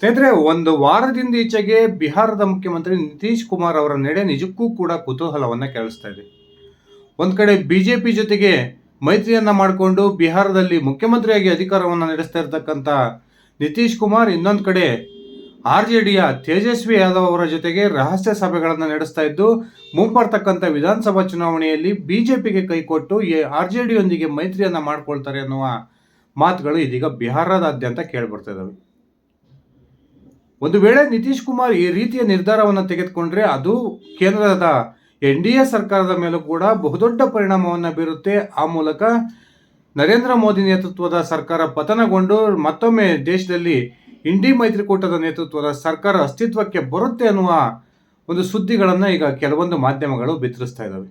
ಸ್ನೇಹಿತರೆ, ಒಂದು ವಾರದಿಂದ ಈಚೆಗೆ ಬಿಹಾರದ ಮುಖ್ಯಮಂತ್ರಿ ನಿತೀಶ್ ಕುಮಾರ್ ಅವರ ನಡೆ ನಿಜಕ್ಕೂ ಕೂಡ ಕುತೂಹಲವನ್ನ ಕೇಳಿಸ್ತಾ ಇದೆ. ಒಂದು ಕಡೆ ಬಿಜೆಪಿ ಜೊತೆಗೆ ಮೈತ್ರಿಯನ್ನ ಮಾಡಿಕೊಂಡು ಬಿಹಾರದಲ್ಲಿ ಮುಖ್ಯಮಂತ್ರಿಯಾಗಿ ಅಧಿಕಾರವನ್ನು ನಡೆಸ್ತಾ ಇರತಕ್ಕಂತ ನಿತೀಶ್ ಕುಮಾರ್, ಇನ್ನೊಂದು ಕಡೆ ಆರ್ ಜೆ ಡಿಯ ತೇಜಸ್ವಿ ಯಾದವ್ ಅವರ ಜೊತೆಗೆ ರಹಸ್ಯ ಸಭೆಗಳನ್ನು ನಡೆಸ್ತಾ ಇದ್ದು ಮುಂಬರ್ತಕ್ಕಂಥ ವಿಧಾನಸಭಾ ಚುನಾವಣೆಯಲ್ಲಿ ಬಿಜೆಪಿಗೆ ಕೈಕೊಟ್ಟು ಆರ್ ಜೆ ಡಿಯೊಂದಿಗೆ ಮೈತ್ರಿಯನ್ನು ಮಾಡ್ಕೊಳ್ತಾರೆ ಅನ್ನುವ ಮಾತುಗಳು ಇದೀಗ ಬಿಹಾರದಾದ್ಯಂತ ಕೇಳಿಬರ್ತಾ ಇದಾವೆ. ಒಂದು ವೇಳೆ ನಿತೀಶ್ ಕುಮಾರ್ ಈ ರೀತಿಯ ನಿರ್ಧಾರವನ್ನು ತೆಗೆದುಕೊಂಡ್ರೆ ಅದು ಕೇಂದ್ರದ ಎನ್ ಡಿ ಎ ಸರ್ಕಾರದ ಮೇಲೂ ಕೂಡ ಬಹುದೊಡ್ಡ ಪರಿಣಾಮವನ್ನು ಬೀರುತ್ತೆ. ಆ ಮೂಲಕ ನರೇಂದ್ರ ಮೋದಿ ನೇತೃತ್ವದ ಸರ್ಕಾರ ಪತನಗೊಂಡು ಮತ್ತೊಮ್ಮೆ ದೇಶದಲ್ಲಿ ಇಂಡಿ ಮೈತ್ರಿಕೂಟದ ನೇತೃತ್ವದ ಸರ್ಕಾರ ಅಸ್ತಿತ್ವಕ್ಕೆ ಬರುತ್ತೆ ಅನ್ನುವ ಒಂದು ಸುದ್ದಿಗಳನ್ನು ಈಗ ಕೆಲವೊಂದು ಮಾಧ್ಯಮಗಳು ಬಿತ್ತರಿಸ್ತಾ ಇದ್ದಾವೆ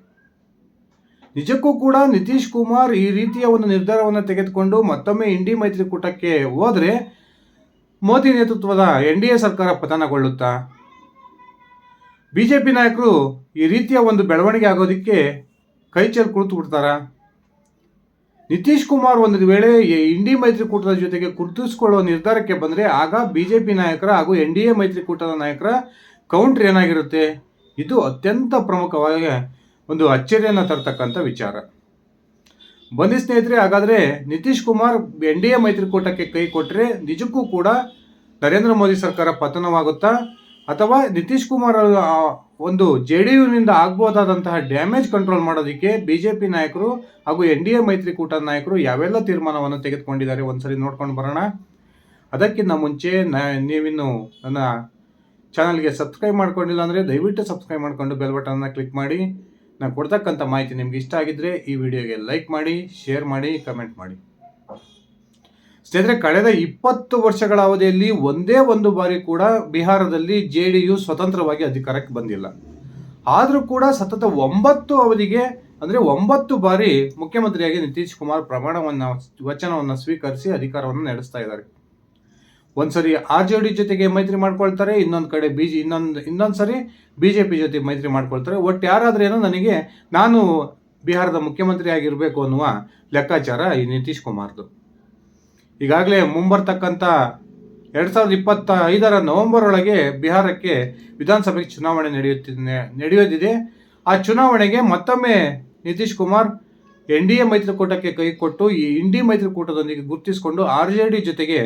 ನಿಜಕ್ಕೂ ಕೂಡ ನಿತೀಶ್ ಕುಮಾರ್ ಈ ರೀತಿಯ ಒಂದು ನಿರ್ಧಾರವನ್ನು ತೆಗೆದುಕೊಂಡು ಮತ್ತೊಮ್ಮೆ ಇಂಡಿ ಮೈತ್ರಿಕೂಟಕ್ಕೆ ಹೋದ್ರೆ ಮೋದಿ ನೇತೃತ್ವದ ಎನ್ ಡಿ ಎ ಸರ್ಕಾರ ಪತನಗೊಳ್ಳುತ್ತಾ? ಪಿ ನಾಯಕರು ಈ ರೀತಿಯ ಒಂದು ಬೆಳವಣಿಗೆ ಆಗೋದಕ್ಕೆ ಕೈ ಚೆಲ್ ಕುಳಿತು ಬಿಡ್ತಾರ? ನಿತೀಶ್ ಕುಮಾರ್ ಒಂದು ವೇಳೆ ಇಂಡಿ ಮೈತ್ರಿಕೂಟದ ಜೊತೆಗೆ ಗುರುತಿಸಿಕೊಳ್ಳುವ ನಿರ್ಧಾರಕ್ಕೆ ಬಂದರೆ ಆಗ ಬಿ ಜೆ ಪಿ ನಾಯಕರ ಹಾಗೂ ಎನ್ ಡಿ ಎ ಮೈತ್ರಿಕೂಟದ ನಾಯಕರ ಕೌಂಟ್ರ್ ಏನಾಗಿರುತ್ತೆ? ಇದು ಅತ್ಯಂತ ಪ್ರಮುಖವಾಗಿ ಒಂದು ಅಚ್ಚರಿಯನ್ನು ತರ್ತಕ್ಕಂಥ ವಿಚಾರ. ಬನ್ನಿ ಸ್ನೇಹಿತರೆ, ಹಾಗಾದರೆ Nitish Kumar N D A ಮೈತ್ರಿಕೂಟಕ್ಕೆ ಕೈ ಕೊಟ್ಟರೆ ನಿಜಕ್ಕೂ ಕೂಡ ನರೇಂದ್ರ ಮೋದಿ ಸರ್ಕಾರ ಪತನವಾಗುತ್ತಾ? ಅಥವಾ ನಿತೀಶ್ ಕುಮಾರ್ ಒಂದು ಜೆ ಡಿ ಯುನಿಂದ ಆಗ್ಬೋದಾದಂತಹ ಡ್ಯಾಮೇಜ್ ಕಂಟ್ರೋಲ್ ಮಾಡೋದಕ್ಕೆ ಬಿ ಜೆ ಪಿ ನಾಯಕರು ಹಾಗೂ ಎನ್ ಡಿ ಎ ಮೈತ್ರಿಕೂಟದ ನಾಯಕರು ಯಾವೆಲ್ಲ ತೀರ್ಮಾನವನ್ನು ತೆಗೆದುಕೊಂಡಿದ್ದಾರೆ ಒಂದ್ಸರಿ ನೋಡ್ಕೊಂಡು ಬರೋಣ. ಅದಕ್ಕಿಂತ ಮುಂಚೆ ನೀವಿನ್ನು ನನ್ನ ಚಾನಲ್ಗೆ ಸಬ್ಸ್ಕ್ರೈಬ್ ಮಾಡ್ಕೊಂಡಿಲ್ಲ ಅಂದರೆ ದಯವಿಟ್ಟು ಸಬ್ಸ್ಕ್ರೈಬ್ ಮಾಡಿಕೊಂಡು ಬೆಲ್ ಬಟನ್ನ ಕ್ಲಿಕ್ ಮಾಡಿ. ನಾನು ಕೊಡ್ತಕ್ಕಂಥ ಮಾಹಿತಿ ನಿಮ್ಗೆ ಇಷ್ಟ ಆಗಿದ್ರೆ ಈ ವಿಡಿಯೋಗೆ ಲೈಕ್ ಮಾಡಿ, ಶೇರ್ ಮಾಡಿ, ಕಮೆಂಟ್ ಮಾಡಿ. ಸ್ನೇಹಿತರೆ, ಕಳೆದ ಇಪ್ಪತ್ತು ವರ್ಷಗಳ ಅವಧಿಯಲ್ಲಿ ಒಂದೇ ಒಂದು ಬಾರಿ ಕೂಡ ಬಿಹಾರದಲ್ಲಿ ಜೆ ಡಿ ಯು ಸ್ವತಂತ್ರವಾಗಿ ಅಧಿಕಾರಕ್ಕೆ ಬಂದಿಲ್ಲ. ಆದರೂ ಕೂಡ ಸತತ ಒಂಬತ್ತು ಅವಧಿಗೆ, ಅಂದರೆ ಒಂಬತ್ತು ಬಾರಿ ಮುಖ್ಯಮಂತ್ರಿಯಾಗಿ ನಿತೀಶ್ ಕುಮಾರ್ ಪ್ರಮಾಣವನ್ನು, ವಚನವನ್ನು ಸ್ವೀಕರಿಸಿ ಅಧಿಕಾರವನ್ನು ನಡೆಸ್ತಾ ಇದ್ದಾರೆ. ಒಂದ್ಸರಿ ಆರ್ ಜೆ ಡಿ ಜೊತೆಗೆ ಮೈತ್ರಿ ಮಾಡ್ಕೊಳ್ತಾರೆ, ಇನ್ನೊಂದು ಕಡೆ ಬಿ ಜಿ, ಇನ್ನೊಂದು ಇನ್ನೊಂದು ಸರಿ ಬಿ ಜೆ ಪಿ ಜೊತೆ ಮೈತ್ರಿ ಮಾಡ್ಕೊಳ್ತಾರೆ. ಒಟ್ಟು ಯಾರಾದ್ರೇನೋ ನನಗೆ, ನಾನು ಬಿಹಾರದ ಮುಖ್ಯಮಂತ್ರಿ ಆಗಿರಬೇಕು ಅನ್ನುವ ಲೆಕ್ಕಾಚಾರ ಈ ನಿತೀಶ್ ಕುಮಾರ್ದು. ಈಗಾಗಲೇ ಮುಂಬರ್ತಕ್ಕಂಥ ಎರಡು ಸಾವಿರದ ಇಪ್ಪತ್ತ ಐದರ ನವೆಂಬರ್ ಒಳಗೆ ಬಿಹಾರಕ್ಕೆ ವಿಧಾನಸಭೆಗೆ ಚುನಾವಣೆ ನಡೆಯುತ್ತಿದೆ ನಡೆಯೋದಿದೆ. ಆ ಚುನಾವಣೆಗೆ ಮತ್ತೊಮ್ಮೆ Nitish Kumar N D A ಮೈತ್ರಿಕೂಟಕ್ಕೆ ಕೈ ಕೊಟ್ಟು ಈ ಇಂಡಿ ಮೈತ್ರಿಕೂಟದೊಂದಿಗೆ ಗುರುತಿಸಿಕೊಂಡು ಆರ್ ಜೆ ಡಿ ಜೊತೆಗೆ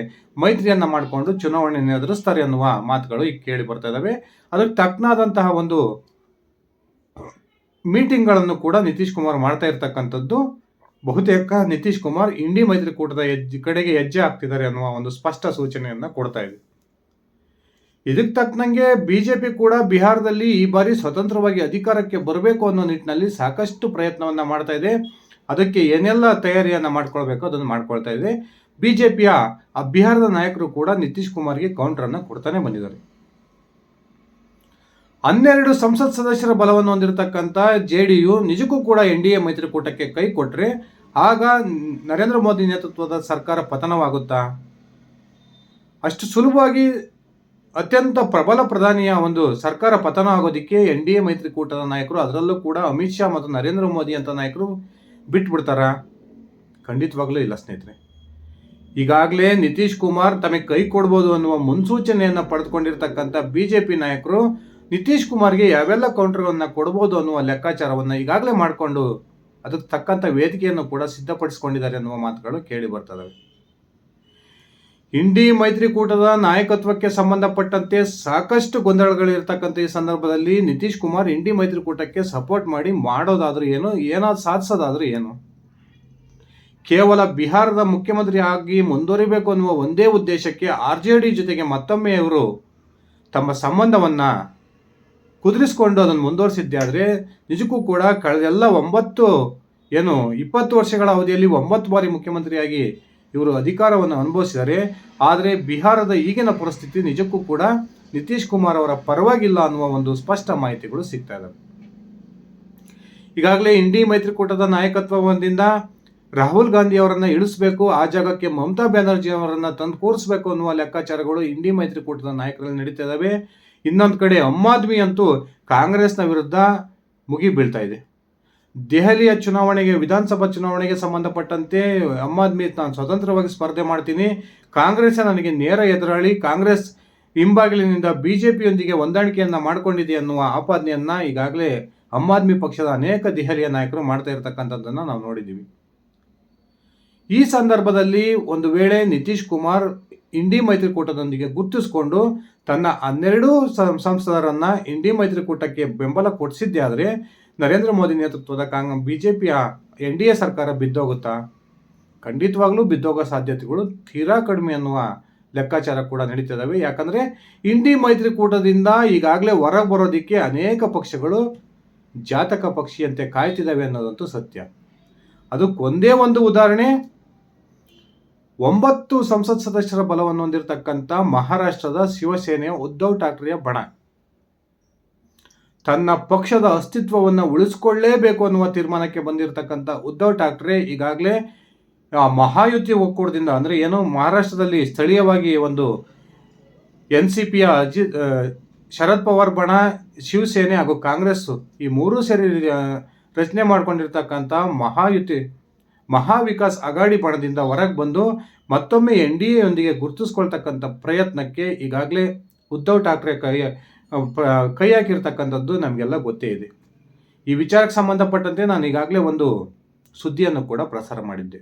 ಮೈತ್ರಿಯನ್ನ ಮಾಡಿಕೊಂಡು ಚುನಾವಣೆಯನ್ನು ಎದುರಿಸ್ತಾರೆ ಅನ್ನುವ ಮಾತುಗಳು ಈಗ ಕೇಳಿ ಬರ್ತಾ ಇದ್ದಾವೆ ಅದಕ್ಕೆ ತಕ್ಕನಾದಂತಹ ಒಂದು ಮೀಟಿಂಗ್ಗಳನ್ನು ಕೂಡ ನಿತೀಶ್ ಕುಮಾರ್ ಮಾಡ್ತಾ ಇರ್ತಕ್ಕಂಥದ್ದು. ಬಹುತೇಕ ನಿತೀಶ್ ಕುಮಾರ್ ಇಂಡಿ ಮೈತ್ರಿಕೂಟದ ಹೆಜ್ಜೆ, ಕಡೆಗೆ ಹೆಜ್ಜೆ ಹಾಕ್ತಿದ್ದಾರೆ ಅನ್ನುವ ಒಂದು ಸ್ಪಷ್ಟ ಸೂಚನೆಯನ್ನ ಕೊಡ್ತಾ ಇದೆ. ಇದಕ್ಕೆ ತಕ್ಕನಂಗೆ ಬಿಜೆಪಿ ಕೂಡ ಬಿಹಾರದಲ್ಲಿ ಈ ಬಾರಿ ಸ್ವತಂತ್ರವಾಗಿ ಅಧಿಕಾರಕ್ಕೆ ಬರಬೇಕು ಅನ್ನೋ ನಿಟ್ಟಿನಲ್ಲಿ ಸಾಕಷ್ಟು ಪ್ರಯತ್ನವನ್ನ ಮಾಡ್ತಾ ಇದೆ. ಅದಕ್ಕೆ ಏನೆಲ್ಲ ತಯಾರಿಯನ್ನು ಮಾಡ್ಕೊಳ್ಬೇಕು ಅದನ್ನು ಮಾಡ್ಕೊಳ್ತಾ ಇದೆ ಬಿ ಜೆ ಪಿಯ ಬಿಹಾರದ ನಾಯಕರು ಕೂಡ ನಿತೀಶ್ ಕುಮಾರ್ಗೆ ಕೌಂಟರ್ ಅನ್ನ ಕೊಡ್ತಾನೆ ಬಂದಿದ್ದಾರೆ. ಹನ್ನೆರಡು ಸಂಸತ್ ಸದಸ್ಯರ ಬಲವನ್ನು ಹೊಂದಿರತಕ್ಕಂಥ ಜೆ ಡಿ ಯು ನಿಜಕ್ಕೂ ಕೂಡ ಎನ್ ಡಿ ಎ ಮೈತ್ರಿಕೂಟಕ್ಕೆ ಕೈ ಕೊಟ್ಟರೆ ಆಗ ನರೇಂದ್ರ ಮೋದಿ ನೇತೃತ್ವದ ಸರ್ಕಾರ ಪತನವಾಗುತ್ತಾ? ಅಷ್ಟು ಸುಲಭವಾಗಿ ಅತ್ಯಂತ ಪ್ರಬಲ ಪ್ರಧಾನಿಯ ಒಂದು ಸರ್ಕಾರ ಪತನ ಆಗೋದಕ್ಕೆ ಎನ್ ಡಿ ಎ ಮೈತ್ರಿಕೂಟದ ನಾಯಕರು ಅದರಲ್ಲೂ ಕೂಡ ಅಮಿತ್ ಶಾ ಮತ್ತು ನರೇಂದ್ರ ಮೋದಿ ಅಂತ ನಾಯಕರು ಬಿಟ್ಬಿಡ್ತಾರ? ಖಂಡಿತವಾಗ್ಲೂ ಇಲ್ಲ ಸ್ನೇಹಿತರೆ. ಈಗಾಗಲೇ ನಿತೀಶ್ ಕುಮಾರ್ ತಮಗೆ ಕೈ ಕೊಡ್ಬೋದು ಅನ್ನುವ ಮುನ್ಸೂಚನೆಯನ್ನು ಪಡೆದುಕೊಂಡಿರ್ತಕ್ಕಂಥ ಬಿ ಜೆ ಪಿ ನಾಯಕರು ನಿತೀಶ್ ಕುಮಾರ್ಗೆ ಯಾವೆಲ್ಲ ಕೌಂಟರ್ಗಳನ್ನು ಕೊಡ್ಬೋದು ಅನ್ನುವ ಲೆಕ್ಕಾಚಾರವನ್ನು ಈಗಾಗಲೇ ಮಾಡಿಕೊಂಡು ಅದಕ್ಕೆ ತಕ್ಕಂಥ ವೇದಿಕೆಯನ್ನು ಕೂಡ ಸಿದ್ಧಪಡಿಸಿಕೊಂಡಿದ್ದಾರೆ ಅನ್ನುವ ಮಾತುಗಳು ಕೇಳಿ ಬರ್ತವೆ ಇಂಡಿ ಮೈತ್ರಿಕೂಟದ ನಾಯಕತ್ವಕ್ಕೆ ಸಂಬಂಧಪಟ್ಟಂತೆ ಸಾಕಷ್ಟು ಗೊಂದಲಗಳಿರ್ತಕ್ಕಂಥ ಈ ಸಂದರ್ಭದಲ್ಲಿ ನಿತೀಶ್ ಕುಮಾರ್ ಇಂಡಿ ಮೈತ್ರಿಕೂಟಕ್ಕೆ ಸಪೋರ್ಟ್ ಮಾಡಿ ಮಾಡೋದಾದ್ರೂ ಏನು ಏನಾದ್ರು ಸಾಧಿಸೋದಾದ್ರೂ ಏನು? ಕೇವಲ ಬಿಹಾರದ ಮುಖ್ಯಮಂತ್ರಿ ಆಗಿ ಮುಂದುವರಿಬೇಕು ಅನ್ನುವ ಒಂದೇ ಉದ್ದೇಶಕ್ಕೆ ಆರ್ ಜೆ ಡಿ ಜೊತೆಗೆ ಮತ್ತೊಮ್ಮೆ ಇವರು ತಮ್ಮ ಸಂಬಂಧವನ್ನು ಕುದುರಿಸಿಕೊಂಡು ಅದನ್ನು ಮುಂದುವರಿಸಿದ್ದೆ ನಿಜಕ್ಕೂ ಕೂಡ ಕಳೆದೆಲ್ಲ ಒಂಬತ್ತು, ಏನು, ಇಪ್ಪತ್ತು ವರ್ಷಗಳ ಅವಧಿಯಲ್ಲಿ ಒಂಬತ್ತು ಬಾರಿ ಮುಖ್ಯಮಂತ್ರಿಯಾಗಿ ಇವರು ಅಧಿಕಾರವನ್ನು ಅನುಭವಿಸಿದ್ದಾರೆ. ಆದರೆ ಬಿಹಾರದ ಈಗಿನ ಪರಿಸ್ಥಿತಿ ನಿಜಕ್ಕೂ ಕೂಡ ನಿತೀಶ್ ಕುಮಾರ್ ಅವರ ಪರವಾಗಿಲ್ಲ ಅನ್ನುವ ಒಂದು ಸ್ಪಷ್ಟ ಮಾಹಿತಿಗಳು ಸಿಗ್ತಾ ಇದ್ದಾವೆ ಈಗಾಗಲೇ ಇಂಡಿ ಮೈತ್ರಿಕೂಟದ ನಾಯಕತ್ವದಿಂದ ರಾಹುಲ್ ಗಾಂಧಿ ಅವರನ್ನು ಇಳಿಸಬೇಕು, ಆ ಜಾಗಕ್ಕೆ ಮಮತಾ ಬ್ಯಾನರ್ಜಿ ಅವರನ್ನು ತಂದು ಕೂರಿಸಬೇಕು ಅನ್ನುವ ಲೆಕ್ಕಾಚಾರಗಳು ಇಂಡಿ ಮೈತ್ರಿಕೂಟದ ನಾಯಕರಲ್ಲಿ ನಡೀತಾ ಇದ್ದಾವೆ ಇನ್ನೊಂದು ಕಡೆ ಅಮ್ಮಾದ್ಮಿ ಅಂತೂ ಕಾಂಗ್ರೆಸ್ನ ವಿರುದ್ಧ ಮುಗಿಬೀಳ್ತಾ ಇದೆ. ದೆಹಲಿಯ ಚುನಾವಣೆಗೆ, ವಿಧಾನಸಭಾ ಚುನಾವಣೆಗೆ ಸಂಬಂಧಪಟ್ಟಂತೆ ಅಮ್ ಆದ್ಮಿ ನಾನು ಸ್ವತಂತ್ರವಾಗಿ ಸ್ಪರ್ಧೆ ಮಾಡ್ತೀನಿ. ಕಾಂಗ್ರೆಸ್ ನನಗೆ ನೇರ ಎದುರಾಳಿ. ಕಾಂಗ್ರೆಸ್ ಹಿಂಬಾಗಿಲಿನಿಂದ ಬಿಜೆಪಿಯೊಂದಿಗೆ ಹೊಂದಾಣಿಕೆಯನ್ನು ಮಾಡಿಕೊಂಡಿದೆ ಅನ್ನುವ ಆಪಾದನೆಯನ್ನ ಈಗಾಗಲೇ ಆಮ್ ಆದ್ಮಿ ಪಕ್ಷದ ಅನೇಕ ದೆಹಲಿಯ ನಾಯಕರು ಮಾಡ್ತಾ ಇರತಕ್ಕಂಥದ್ದನ್ನು ನಾವು ನೋಡಿದ್ದೀವಿ. ಈ ಸಂದರ್ಭದಲ್ಲಿ ಒಂದು ವೇಳೆ ನಿತೀಶ್ ಕುಮಾರ್ ಇಂಡಿ ಮೈತ್ರಿಕೂಟದೊಂದಿಗೆ ಗುರುತಿಸಿಕೊಂಡು ತನ್ನ ಹನ್ನೆರಡು ಸಂಸದರನ್ನ ಇಂಡಿ ಮೈತ್ರಿಕೂಟಕ್ಕೆ ಬೆಂಬಲ ಕೊಡಿಸಿದ್ದೇ ಆದರೆ ನರೇಂದ್ರ ಮೋದಿ ನೇತೃತ್ವದ ಕಾಂಗ್ ಬಿಜೆಪಿಯ ಎನ್ ಡಿ ಎ ಸರ್ಕಾರ ಬಿದ್ದೋಗುತ್ತಾ? ಖಂಡಿತವಾಗ್ಲೂ ಬಿದ್ದೋಗೋ ಸಾಧ್ಯತೆಗಳು ತೀರಾ ಕಡಿಮೆ ಅನ್ನುವ ಲೆಕ್ಕಾಚಾರ ಕೂಡ ನಡೀತಿದ್ದಾವೆ ಯಾಕಂದರೆ ಇಂಡಿ ಮೈತ್ರಿಕೂಟದಿಂದ ಈಗಾಗಲೇ ಹೊರಗೆ ಬರೋದಕ್ಕೆ ಅನೇಕ ಪಕ್ಷಗಳು ಜಾತಕ ಪಕ್ಷಿಯಂತೆ ಕಾಯ್ತಿದ್ದಾವೆ ಅನ್ನೋದಂತೂ ಸತ್ಯ. ಅದಕ್ಕೊಂದೇ ಒಂದು ಉದಾಹರಣೆ, ಒಂಬತ್ತು ಸಂಸತ್ ಸದಸ್ಯರ ಬಲವನ್ನು ಹೊಂದಿರತಕ್ಕಂಥ ಮಹಾರಾಷ್ಟ್ರದ ಶಿವಸೇನೆಯ ಉದ್ಧವ್ ಠಾಕ್ರೆಯ ಬಣ. ತನ್ನ ಪಕ್ಷದ ಅಸ್ತಿತ್ವವನ್ನು ಉಳಿಸ್ಕೊಳ್ಳೇಬೇಕು ಅನ್ನುವ ತೀರ್ಮಾನಕ್ಕೆ ಬಂದಿರತಕ್ಕಂಥ ಉದ್ಧವ್ ಠಾಕ್ರೆ ಈಗಾಗಲೇ ಮಹಾಯುತಿ ಒಕ್ಕೂಟದಿಂದ ಅಂದರೆ ಏನು ಮಹಾರಾಷ್ಟ್ರದಲ್ಲಿ ಸ್ಥಳೀಯವಾಗಿ ಒಂದು ಎನ್ ಸಿ ಪಿಯ ಅಜಿತ್ ಶರದ್ ಪವಾರ್ ಬಣ, ಶಿವಸೇನೆ ಹಾಗೂ ಕಾಂಗ್ರೆಸ್ ಈ ಮೂರೂ ಸೇರಿ ರಚನೆ ಮಾಡಿಕೊಂಡಿರ್ತಕ್ಕಂಥ ಮಹಾಯುತಿ, ಮಹಾವಿಕಾಸ್ ಅಗಾಡಿ ಬಣದಿಂದ ಹೊರಗೆ ಬಂದು ಮತ್ತೊಮ್ಮೆ ಎನ್ ಡಿ ಎಯೊಂದಿಗೆ ಗುರುತಿಸ್ಕೊಳ್ತಕ್ಕಂಥ ಪ್ರಯತ್ನಕ್ಕೆ ಈಗಾಗಲೇ ಉದ್ಧವ್ ಠಾಕ್ರೆ ಕೈ ಕೈ ಹಾಕಿರ್ತಕ್ಕಂಥದ್ದು ನಮಗೆಲ್ಲ ಗೊತ್ತೇ ಇದೆ. ಈ ವಿಚಾರಕ್ಕೆ ಸಂಬಂಧಪಟ್ಟಂತೆ ನಾನು ಈಗಾಗಲೇ ಒಂದು ಸುದ್ದಿಯನ್ನು ಕೂಡ ಪ್ರಸಾರ ಮಾಡಿದ್ದೆ.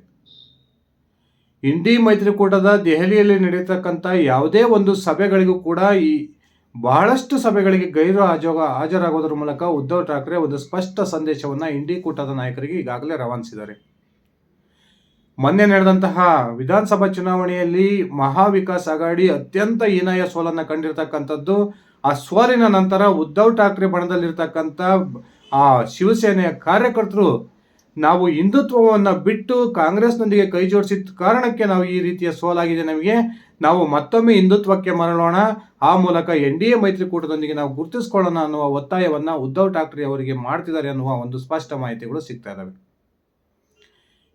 ಇಂಡಿ ಮೈತ್ರಿಕೂಟದ ದೆಹಲಿಯಲ್ಲಿ ನಡೆಯತಕ್ಕಂಥ ಯಾವುದೇ ಒಂದು ಸಭೆಗಳಿಗೂ ಕೂಡ ಈ ಬಹಳಷ್ಟು ಸಭೆಗಳಿಗೆ ಗೈರು ಹಾಜೋಗ ಹಾಜರಾಗೋದ್ರ ಮೂಲಕ ಉದ್ಧವ್ ಠಾಕ್ರೆ ಒಂದು ಸ್ಪಷ್ಟ ಸಂದೇಶವನ್ನು ಇಂಡಿ ಕೂಟದ ನಾಯಕರಿಗೆ ಈಗಾಗಲೇ ರವಾನಿಸಿದ್ದಾರೆ. ಮೊನ್ನೆ ನಡೆದಂತಹ ವಿಧಾನಸಭಾ ಚುನಾವಣೆಯಲ್ಲಿ ಮಹಾವಿಕಾಸ್ ಅಗಾಡಿ ಅತ್ಯಂತ ಹೀನಾಯ ಸೋಲನ್ನು ಕಂಡಿರ್ತಕ್ಕಂಥದ್ದು ಆ ಸೋಲಿನ ನಂತರ ಉದ್ಧವ್ ಠಾಕ್ರೆ ಬಣದಲ್ಲಿರ್ತಕ್ಕಂಥ, ಆ ಶಿವಸೇನೆಯ ಕಾರ್ಯಕರ್ತರು ನಾವು ಹಿಂದುತ್ವವನ್ನು ಬಿಟ್ಟು ಕಾಂಗ್ರೆಸ್ನೊಂದಿಗೆ ಕೈ ಜೋಡಿಸಿದ ಕಾರಣಕ್ಕೆ ನಾವು ಈ ರೀತಿಯ ಸೋಲಾಗಿದೆ ನಮಗೆ. ನಾವು ಮತ್ತೊಮ್ಮೆ ಹಿಂದುತ್ವಕ್ಕೆ ಮರಳೋಣ. ಆ ಮೂಲಕ ಎನ್ ಡಿ ಎ ಮೈತ್ರಿಕೂಟದೊಂದಿಗೆ ನಾವು ಗುರುತಿಸ್ಕೊಳ್ಳೋಣ ಅನ್ನುವ ಒತ್ತಾಯವನ್ನು ಉದ್ಧವ್ ಠಾಕ್ರೆ ಅವರಿಗೆ ಮಾಡ್ತಿದ್ದಾರೆ ಅನ್ನುವ ಒಂದು ಸ್ಪಷ್ಟ ಮಾಹಿತಿಗಳು ಸಿಗ್ತಾ ಇದ್ದಾವೆ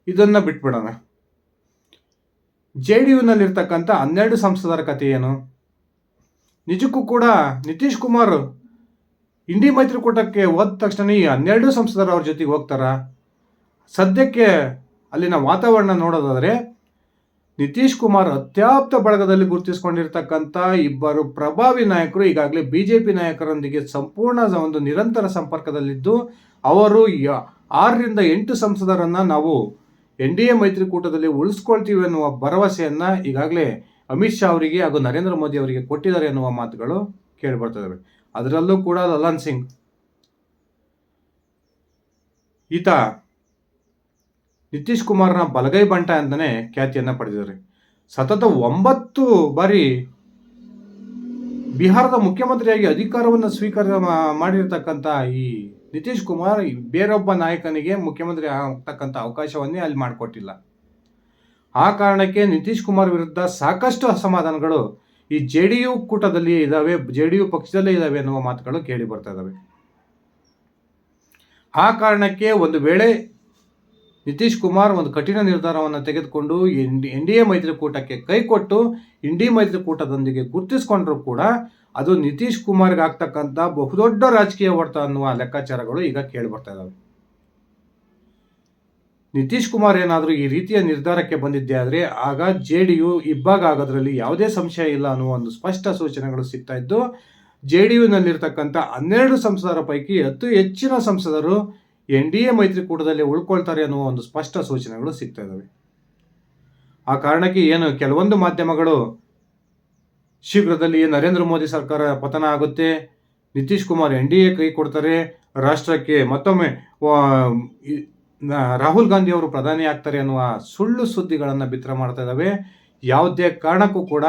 ಇದನ್ನು ಬಿಟ್ಬಿಡೋಣ. ಜೆ ಡಿ ಯುನಲ್ಲಿರ್ತಕ್ಕಂಥ ಹನ್ನೆರಡು ಸಂಸದರ ಕಥೆ ಏನು? ನಿಜಕ್ಕೂ ಕೂಡ ನಿತೀಶ್ ಕುಮಾರ್ ಇಂಡಿ ಮೈತ್ರಿಕೂಟಕ್ಕೆ ಹೋದ ತಕ್ಷಣ ಈ ಹನ್ನೆರಡು ಸಂಸದರು ಅವ್ರ ಜೊತೆಗೆ ಹೋಗ್ತಾರಾ? ಸದ್ಯಕ್ಕೆ ಅಲ್ಲಿನ ವಾತಾವರಣ ನೋಡೋದಾದರೆ ನಿತೀಶ್ ಕುಮಾರ್ ಅತ್ಯಾಪ್ತ ಬಳಗದಲ್ಲಿ ಗುರುತಿಸಿಕೊಂಡಿರ್ತಕ್ಕಂಥ ಇಬ್ಬರು ಪ್ರಭಾವಿ ನಾಯಕರು, ಈಗಾಗಲೇ ಬಿ ಜೆ ಪಿ ನಾಯಕರೊಂದಿಗೆ ಸಂಪೂರ್ಣ ಒಂದು ನಿರಂತರ ಸಂಪರ್ಕದಲ್ಲಿದ್ದು, ಅವರು ಯ- ಆರರಿಂದ ಎಂಟು ಸಂಸದರನ್ನು ನಾವು ಎನ್ ಡಿ ಎ ಮೈತ್ರಿಕೂಟದಲ್ಲಿ ಉಳಿಸ್ಕೊಳ್ತೀವಿ ಅನ್ನುವ ಭರವಸೆಯನ್ನು ಈಗಾಗಲೇ ಅಮಿತ್ ಶಾ ಅವರಿಗೆ ಹಾಗೂ ನರೇಂದ್ರ ಮೋದಿ ಅವರಿಗೆ ಕೊಟ್ಟಿದ್ದಾರೆ ಎನ್ನುವ ಮಾತುಗಳು ಕೇಳಿ ಬರ್ತದವೆ ಅದರಲ್ಲೂ ಕೂಡ ಲಲನ್ ಸಿಂಗ್. ಈತ ನಿತೀಶ್ ಕುಮಾರ್ನ ಬಲಗೈ ಬಂಟ ಅಂತಾನೆ ಖ್ಯಾತಿಯನ್ನ ಪಡೆದಿದ್ದಾರೆ. ಸತತ ಒಂಬತ್ತು ಬಾರಿ ಬಿಹಾರದ ಮುಖ್ಯಮಂತ್ರಿಯಾಗಿ ಅಧಿಕಾರವನ್ನು ಸ್ವೀಕಾರ ಮಾಡಿರ್ತಕ್ಕಂಥ ಈ ನಿತೀಶ್ ಕುಮಾರ್ ಬೇರೊಬ್ಬ ನಾಯಕನಿಗೆ ಮುಖ್ಯಮಂತ್ರಿ ಆಗ್ತಕ್ಕಂಥ ಅವಕಾಶವನ್ನೇ ಅಲ್ಲಿ ಮಾಡಿಕೊಟ್ಟಿಲ್ಲ. ಆ ಕಾರಣಕ್ಕೆ ನಿತೀಶ್ ಕುಮಾರ್ ವಿರುದ್ಧ ಸಾಕಷ್ಟು ಅಸಮಾಧಾನಗಳು ಈ ಜೆ ಡಿ ಯು ಕೂಟದಲ್ಲಿ ಇದ್ದಾವೆ ಜೆ ಡಿ ಯು ಪಕ್ಷದಲ್ಲೇ ಇದ್ದಾವೆ ಎನ್ನುವ ಮಾತುಗಳು ಕೇಳಿ ಬರ್ತಾ ಇದ್ದಾವೆ ಆ ಕಾರಣಕ್ಕೆ ಒಂದು ವೇಳೆ ನಿತೀಶ್ ಕುಮಾರ್ ಒಂದು ಕಠಿಣ ನಿರ್ಧಾರವನ್ನು ತೆಗೆದುಕೊಂಡು ಎನ್ ಡಿ ಎ ಮೈತ್ರಿಕೂಟಕ್ಕೆ ಕೈ ಕೊಟ್ಟು ಡಿ ಮೈತ್ರಿಕೂಟದೊಂದಿಗೆ ಗುರುತಿಸಿಕೊಂಡ್ರೂ ಕೂಡ ಅದು ನಿತೀಶ್ ಕುಮಾರ್ಗೆ ಆಗ್ತಕ್ಕಂಥ ಬಹುದೊಡ್ಡ ರಾಜಕೀಯ ಹೊಡೆತ ಅನ್ನುವ ಲೆಕ್ಕಾಚಾರಗಳು ಈಗ ಕೇಳಿ ಬರ್ತಾ ಇದಾವೆ. ನಿತೀಶ್ ಕುಮಾರ್ ಏನಾದರೂ ಈ ರೀತಿಯ ನಿರ್ಧಾರಕ್ಕೆ ಬಂದಿದ್ದೆ ಆದರೆ ಆಗ ಜೆ ಡಿ ಯು ಇಬ್ಬಾಗ ಆಗೋದ್ರಲ್ಲಿ ಯಾವುದೇ ಸಂಶಯ ಇಲ್ಲ ಅನ್ನುವ ಒಂದು ಸ್ಪಷ್ಟ ಸೂಚನೆಗಳು ಸಿಗ್ತಾ ಇದ್ದು, ಜೆ ಡಿ ಯುನಲ್ಲಿರ್ತಕ್ಕಂಥ ಹನ್ನೆರಡು ಸಂಸದರ ಪೈಕಿ ಅತಿ ಹೆಚ್ಚಿನ ಸಂಸದರು ಎನ್ ಡಿ ಎ ಮೈತ್ರಿಕೂಟದಲ್ಲಿ ಉಳ್ಕೊಳ್ತಾರೆ ಅನ್ನುವ ಒಂದು ಸ್ಪಷ್ಟ ಸೂಚನೆಗಳು ಸಿಗ್ತಾ ಇದ್ದಾವೆ. ಆ ಕಾರಣಕ್ಕೆ ಏನು ಕೆಲವೊಂದು ಮಾಧ್ಯಮಗಳು ಶೀಘ್ರದಲ್ಲಿ ನರೇಂದ್ರ ಮೋದಿ ಸರ್ಕಾರ ಪತನ ಆಗುತ್ತೆ, Nitish Kumar N D A ಕೈ ಕೊಡ್ತಾರೆ, ರಾಷ್ಟ್ರಕ್ಕೆ ಮತ್ತೊಮ್ಮೆ ರಾಹುಲ್ ಗಾಂಧಿ ಅವರು ಪ್ರಧಾನಿ ಆಗ್ತಾರೆ ಅನ್ನುವ ಸುಳ್ಳು ಸುದ್ದಿಗಳನ್ನು ಬಿತ್ತರ ಮಾಡ್ತಾ ಇದ್ದಾವೆ ಯಾವುದೇ ಕಾರಣಕ್ಕೂ ಕೂಡ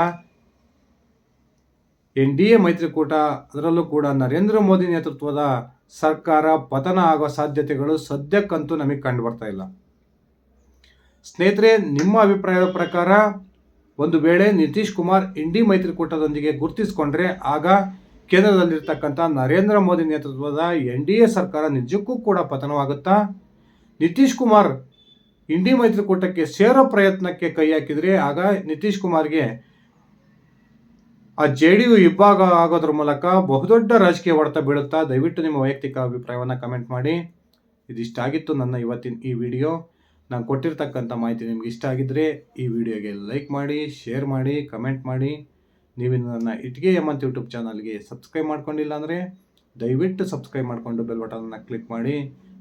ಎನ್ ಡಿ ಎ ಮೈತ್ರಿಕೂಟ, ಅದರಲ್ಲೂ ಕೂಡ ನರೇಂದ್ರ ಮೋದಿ ನೇತೃತ್ವದ ಸರ್ಕಾರ ಪತನ ಆಗುವ ಸಾಧ್ಯತೆಗಳು ಸದ್ಯಕ್ಕಂತೂ ನಮಗೆ ಕಂಡು ಬರ್ತಾ ಇಲ್ಲ. ಸ್ನೇಹಿತರೆ, ನಿಮ್ಮ ಅಭಿಪ್ರಾಯದ ಪ್ರಕಾರ ಒಂದು ವೇಳೆ ನಿತೀಶ್ ಕುಮಾರ್ ಇಂಡಿ ಮೈತ್ರಿಕೂಟದೊಂದಿಗೆ ಗುರುತಿಸಿಕೊಂಡ್ರೆ, ಆಗ ಕೇಂದ್ರದಲ್ಲಿರ್ತಕ್ಕಂಥ ನರೇಂದ್ರ ಮೋದಿ ನೇತೃತ್ವದ ಎನ್ ಡಿ ಎ ಸರ್ಕಾರ ನಿಜಕ್ಕೂ ಕೂಡ ಪತನವಾಗುತ್ತಾ ನಿತೀಶ್ ಕುಮಾರ್ ಇಂಡಿ ಮೈತ್ರಿಕೂಟಕ್ಕೆ ಸೇರೋ ಪ್ರಯತ್ನಕ್ಕೆ ಕೈ ಹಾಕಿದ್ರೆ ಆಗ ನಿತೀಶ್ ಕುಮಾರ್ಗೆ ಆ ಜೆ ಡಿ ಯು ಇಬ್ಬಾಗ ಆಗೋದ್ರ ಮೂಲಕ ಬಹುದೊಡ್ಡ ರಾಜಕೀಯ ಹೊಡೆತ ಬೀಳುತ್ತಾ ದಯವಿಟ್ಟು ನಿಮ್ಮ ವೈಯಕ್ತಿಕ ಅಭಿಪ್ರಾಯವನ್ನು ಕಮೆಂಟ್ ಮಾಡಿ. ಇದಿಷ್ಟಾಗಿತ್ತು ನನ್ನ ಇವತ್ತಿನ ಈ ವಿಡಿಯೋ. ನಾನು ಕೊಟ್ಟಿರ್ತಕ್ಕಂಥ ಮಾಹಿತಿ ನಿಮ್ಗೆ ಇಷ್ಟ ಆಗಿದ್ದರೆ ಈ ವಿಡಿಯೋಗೆ ಲೈಕ್ ಮಾಡಿ, ಶೇರ್ ಮಾಡಿ, ಕಮೆಂಟ್ ಮಾಡಿ. ನೀವು ನನ್ನ ಇಟ್ಗೆ ಎಮ್ಮಂತ್ ಯೂಟ್ಯೂಬ್ ಚಾನಲ್ಗೆ ಸಬ್ಸ್ಕ್ರೈಬ್ ಮಾಡ್ಕೊಂಡಿಲ್ಲ ಅಂದರೆ ದಯವಿಟ್ಟು ಸಬ್ಸ್ಕ್ರೈಬ್ ಮಾಡಿಕೊಂಡು ಬೆಲ್ ಬಟನ್ನ ಕ್ಲಿಕ್ ಮಾಡಿ.